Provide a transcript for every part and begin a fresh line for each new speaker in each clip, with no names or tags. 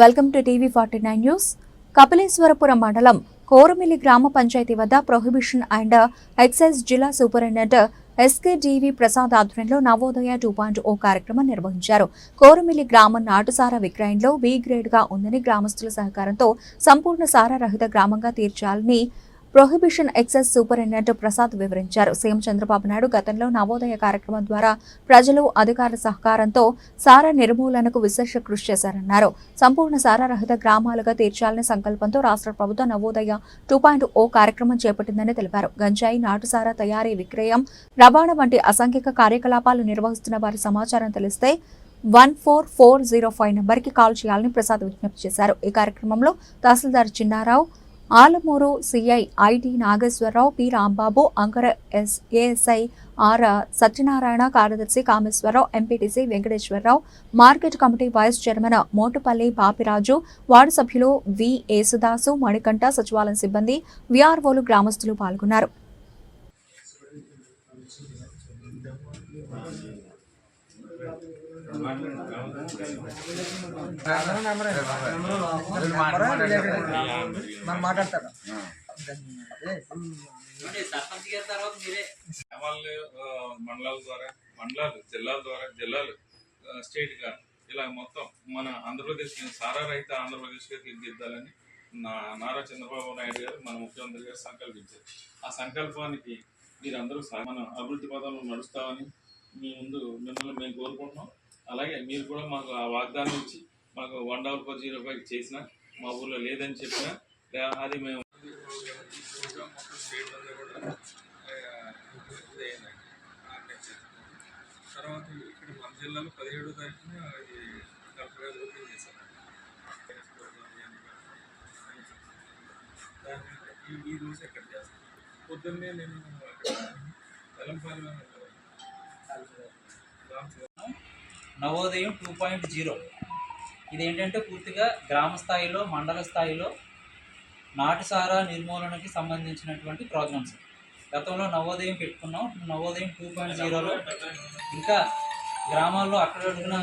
Welcome to TV forty nine news. Kapileswarapuram మండలం కోరమిల్లి గ్రామ పంచాయతీ వద్ద ప్రొహిబిషన్ అండ్ ఎక్సైజ్ జిల్లా superintendent S K D V Prasad ఆధ్వర్యంలో Navodaya two point ఓ కార్యక్రమం నిర్వహించారు. కోరమిల్లి గ్రామం నాటుసారా విక్రయంలో బి గ్రేడ్గా ఉందని గ్రామస్తుల సహకారంతో సంపూర్ణ సారా రహిత గ్రామంగా తీర్చాలని ప్రొహిబిషన్ ఎక్సైజ్ సూపరింటెండెంట్ ప్రసాద్ వివరించారు. సీఎం చంద్రబాబు నాయుడు గతంలో నవోదయ కార్యక్రమం ద్వారా ప్రజలు అధికారుల సహకారంతో సారా నిర్మూలనకు విశేష కృషి చేశారన్నారు. సంపూర్ణ సారారహిత గ్రామాలుగా తీర్చాలనే సంకల్పంతో రాష్ట్ర ప్రభుత్వం నవోదయ టూ పాయింట్ ఓ కార్యక్రమం చేపట్టిందని తెలిపారు. గంజాయి నాటుసారా తయారీ విక్రయం రవాణా వంటి అసాంఘిక కార్యకలాపాలు నిర్వహిస్తున్న వారి సమాచారం తెలిస్తే one four four zero five నెంబర్కి కాల్ చేయాలని ప్రసాద్ విజ్ఞప్తి చేశారు. ఈ కార్యక్రమంలో తహసీల్దార్ Chinnarao Alamuru CI IT Nageswararao P. Rambabu అంకర S ASI R. Satyanarayana కార్యదర్శి Kameswararao MPTC Venkateswararao market committee vice chairman Motupalli Bapiraju ward సభ్యులు వి. యేసుదాసు మణికంఠ సచివాలయం సిబ్బంది విఆర్ఓలు గ్రామస్తులు పాల్గొన్నారు.
మనం
మండలాల ద్వారా మండలాలు జిల్లాల ద్వారా జిల్లాలు స్టేట్గా ఇలా మొత్తం మన ఆంధ్రప్రదేశ్ సారా రహిత ఆంధ్రప్రదేశ్గా తీర్చిదిద్దాలని నా నారా చంద్రబాబు నాయుడు గారు మన ముఖ్యమంత్రి గారు సంకల్పించారు ఆ సంకల్పానికి మీరందరూ మన అభివృద్ధి పదంలో నడుస్తామని మీ ముందు మిమ్మల్ని మేము కోరుకుంటున్నాం. అలాగే మీరు కూడా మాకు ఆ వాగ్దానం ఇచ్చి మాకు one double four zero five చేసిన మా ఊర్లో లేదని చెప్పిన అది మేము కూడా తర్వాత ఇక్కడ మన జిల్లాలో పదిహేడో తారీఖున అది కలెక్టర్ గారు ఓపెన్ చేశారు ఈ- ఈ రోజు ఎక్కడ చేస్తాను పొద్దున్నే నేను అక్కడ Telangana
Navodayam two point zero. ఇదేంటంటే పూర్తిగా గ్రామ స్థాయిలో మండల స్థాయిలో నాటుసారా నిర్మూలనకి సంబంధించినటువంటి ప్రోగ్రామ్స్. గతంలో నవోదయం పెట్టుకున్నాం నవోదయం టూ పాయింట్ జీరోలో. ఇంకా గ్రామాల్లో అక్కడడుగున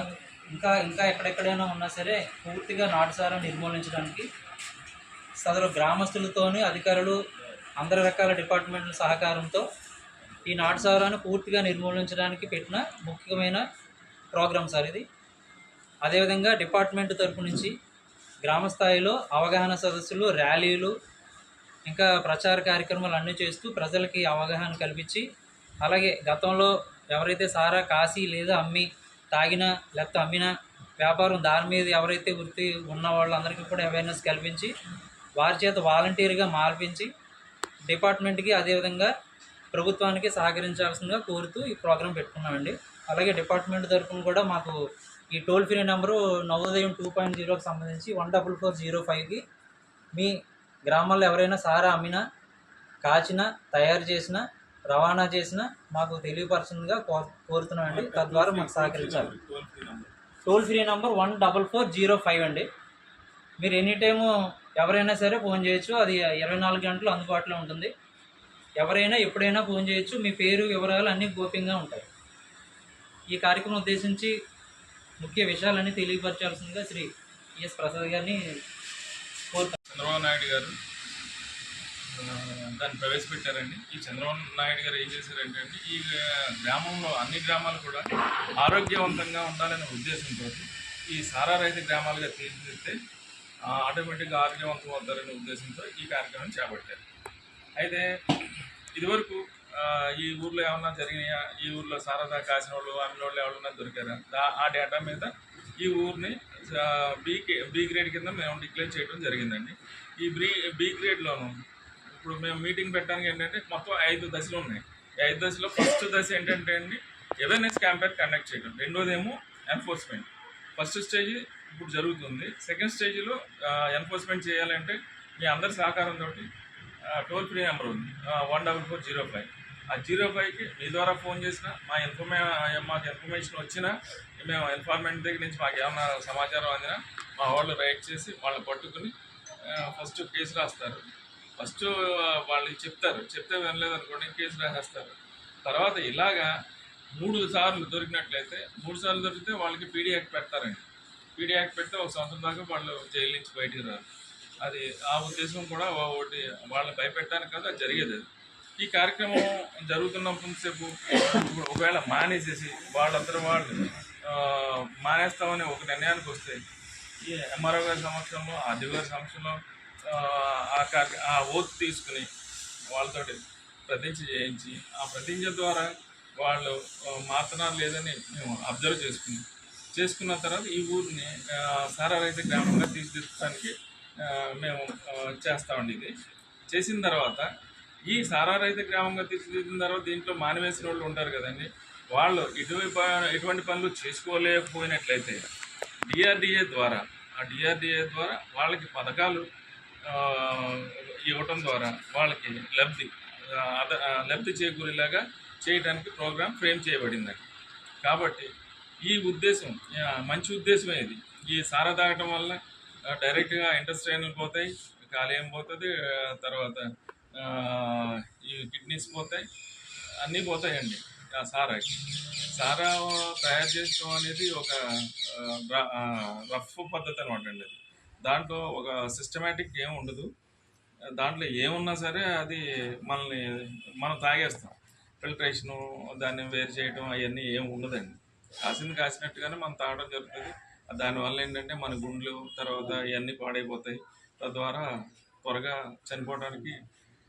ఇంకా ఇంకా ఎక్కడెక్కడైనా ఉన్నా సరే పూర్తిగా నాటుసారా నిర్మూలించడానికి సదరు గ్రామస్తులతోని అధికారులు అందరి రకాల డిపార్ట్మెంట్ల సహకారంతో ఈ నాటుసారాను పూర్తిగా నిర్మూలించడానికి పెట్టిన ముఖ్యమైన ప్రోగ్రామ్ సార్ ఇది అదేవిధంగా డిపార్ట్మెంట్ తరపు నుంచి గ్రామ స్థాయిలో అవగాహన సదస్సులు ర్యాలీలు ఇంకా ప్రచార కార్యక్రమాలు అన్నీ చేస్తూ ప్రజలకి అవగాహన కల్పించి అలాగే గతంలో ఎవరైతే సారా కాసి లేదా అమ్మి తాగినా లేకపోతే అమ్మినా వ్యాపారం దాని మీద ఎవరైతే వృత్తి ఉన్న వాళ్ళందరికీ కూడా అవేర్నెస్ కల్పించి వారి చేత వాలంటీర్గా మార్పించి డిపార్ట్మెంట్కి అదేవిధంగా ప్రభుత్వానికి సహకరించాల్సిందిగా కోరుతూ ఈ ప్రోగ్రాం పెట్టుకున్నామండి. అలాగే డిపార్ట్మెంట్ తరఫున కూడా మాకు ఈ toll free number Navodayam two point జీరోకి సంబంధించి వన్ డబుల్ ఫోర్ జీరో ఫైవ్కి మీ గ్రామాల్లో ఎవరైనా సారా అమ్మినా కాచినా తయారు చేసినా రవాణా చేసినా మాకు తెలియపరచుందిగా కో కోరుతున్నామండి. తద్వారా మాకు సహకరించాలి.
Toll free number.
Toll free number one double four zero five అండి. మీరు ఎనీ టైము ఎవరైనా సరే ఫోన్ చేయొచ్చు. అది ఇరవై నాలుగు గంటలు అందుబాటులో ఉంటుంది. ఎవరైనా ఎప్పుడైనా ఫోన్ చేయొచ్చు. మీ పేరు వివరాలు అన్నీ గోప్యంగా ఉంటాయి. ఈ కార్యక్రమం ఉద్దేశించి ముఖ్య విషయాలన్నీ తెలియపరచాల్సిందిగా శ్రీ ఎస్ ప్రసాద్ గారిని కోరుతాను
చంద్రబాబు నాయుడు గారు దాన్ని ప్రవేశపెట్టారండి. ఈ చంద్రబాబు నాయుడు గారు ఏం చేశారంటే ఈ గ్రామంలో అన్ని గ్రామాలు కూడా ఆరోగ్యవంతంగా ఉండాలనే ఉద్దేశంతో ఈ సారా రైతు గ్రామాలుగా తీర్చిదిద్దితే ఆటోమేటిక్గా ఆరోగ్యవంతం అవుతారనే ఉద్దేశంతో ఈ కార్యక్రమం చేపట్టారు. అయితే ఇదివరకు ఈ ఊర్లో ఏమన్నా జరిగినాయా? ఈ ఊర్లో సారదా కాసిన వాళ్ళు అమ్మిన వాళ్ళు ఎవరన్నా దొరికారా? ఆ డేటా మీద ఈ ఊరిని బీ బీ గ్రేడ్ కింద మేము డిక్లేర్ చేయడం జరిగిందండి. ఈ బ్రీ బీ గ్రేడ్లోను ఇప్పుడు మేము మీటింగ్ పెట్టడానికి ఏంటంటే మొత్తం ఐదు దశలు ఉన్నాయి. ఈ ఐదు దశలో ఫస్ట్ దశ ఏంటంటే అండి అవేర్నెస్ క్యాంపెయిన్ కండక్ట్ చేయడం. రెండోదేమో ఎన్ఫోర్స్మెంట్ ఫస్ట్ స్టేజ్ ఇప్పుడు జరుగుతుంది. సెకండ్ స్టేజ్లో ఎన్ఫోర్స్మెంట్ చేయాలంటే మీ అందరి సహకారంతో టోల్ ఫ్రీ నెంబర్ ఉంది. One double four zero five ఆ జీరో ఫైవ్కి మీ ద్వారా ఫోన్ చేసినా మా ఇన్ఫర్మే మాకు ఇన్ఫర్మేషన్ వచ్చినా మేము ఇన్ఫార్మెంట్ దగ్గర నుంచి మాకు ఏమైనా సమాచారం అందినా మా వాళ్ళు రైట్ చేసి వాళ్ళని పట్టుకుని ఫస్ట్ కేసు రాస్తారు. ఫస్ట్ వాళ్ళు చెప్తారు. చెప్తే వినలేదు అనుకోండి కేసు రాసేస్తారు. తర్వాత ఇలాగా మూడు సార్లు దొరికినట్లయితే మూడు సార్లు దొరికితే వాళ్ళకి పీడీ యాక్ట్ పెడతారండి. పీడీ యాక్ట్ పెడితే ఒక సంవత్సరం దాకా వాళ్ళు జైలు నుంచి బయటికి రారు. అది ఆ ఉద్దేశం కూడా ఒకటి వాళ్ళని భయపెట్టడానికి కాదు అది జరిగేది అది. ఈ కార్యక్రమం జరుగుతున్నంతసేపు ఇప్పుడు ఒకవేళ మానేసేసి వాళ్ళందరూ వాళ్ళు మానేస్తామనే మానేస్తామని ఒక నిర్ణయానికి వస్తే ఈ ఎంఆర్ఓ గారి సమక్షంలో ఆర్డీ గారి సమక్షంలో ఆ, కార్య ఆ ఓత్ తీసుకుని వాళ్ళతోటి ప్రతిజ్ఞ చేయించి ఆ ప్రతిజ్ఞ ద్వారా వాళ్ళు ఆ, లేదని మేము అబ్జర్వ్ చేసుకున్నాం. చేసుకున్న తర్వాత ఈ ఊరిని సారా రైతు గ్రామంగా తీర్చిదిద్దడానికి మేము చేస్తామండి ఇది చేసిన తర్వాత ఈ సారా రైతు గ్రామంగా తీర్చిదిద్దిన తర్వాత దీంట్లో మానవేసిన వాళ్ళు ఉంటారు కదండి. వాళ్ళు ఇటువైపు ఎటువంటి పనులు చేసుకోలేకపోయినట్లయితే డిఆర్డిఏ ద్వారా ఆ డిఆర్డిఏ ద్వారా వాళ్ళకి పథకాలు ఇవ్వటం ద్వారా వాళ్ళకి లబ్ధి అద- లబ్ధి చేకూరేలాగా చేయడానికి ప్రోగ్రామ్ ఫ్రేమ్ చేయబడిందండి. కాబట్టి ఈ ఉద్దేశం మంచి ఉద్దేశమే ఇది. ఈ సారా తాగటం వల్ల డైరెక్ట్గా డైరెక్ట్గా ఇంటెస్టైన్లు పోతాయి కాలేయం పోతుంది తర్వాత ఈ కిడ్నీస్ పోతాయి అన్నీ పోతాయండి. ఆ సారా సారా తయారు చేసుకోవడం అనేది ఒక ర- రఫ్ పద్ధతి అనమాట అండి అది. దాంట్లో ఒక సిస్టమేటిక్ ఏం ఉండదు. దాంట్లో ఏమున్నా సరే అది మనల్ని మనం తాగేస్తాం. ఫిల్టరేషను దాన్ని వేరు చేయడం అవన్నీ ఏం ఉండదండి. కాసింది కాసినట్టుగానే మనం తాగడం జరుగుతుంది. దానివల్ల ఏంటంటే మన గుండెలు తర్వాత ఇవన్నీ పాడైపోతాయి. తద్వారా త్వరగా చనిపోవడానికి